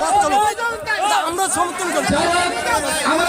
পথ চলো এটা আমরা সমর্থন করছি আমরা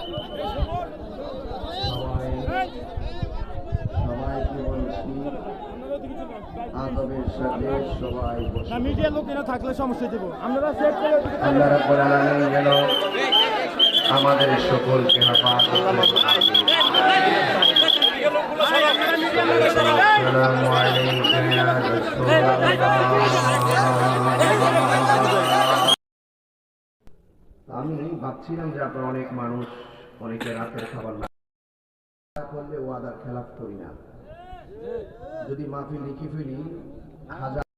আদবের সাথে সবাই বসে। মিডিয়ার লোকেরা থাকলে সমস্যা দেবো আপনারা সেট করে আল্লাহ রাব্বুল আলামিন যেন আমাদের সকলকে আসসালামু ইয়া রাসূলুল্লাহ। আমি ভাবছিলাম যে আপনার অনেক মানুষ অনেকে রাতের খাবার না করলে ওয়াদার খেলাফ করি না। যদি মাফি লিখে ফেলি হাজার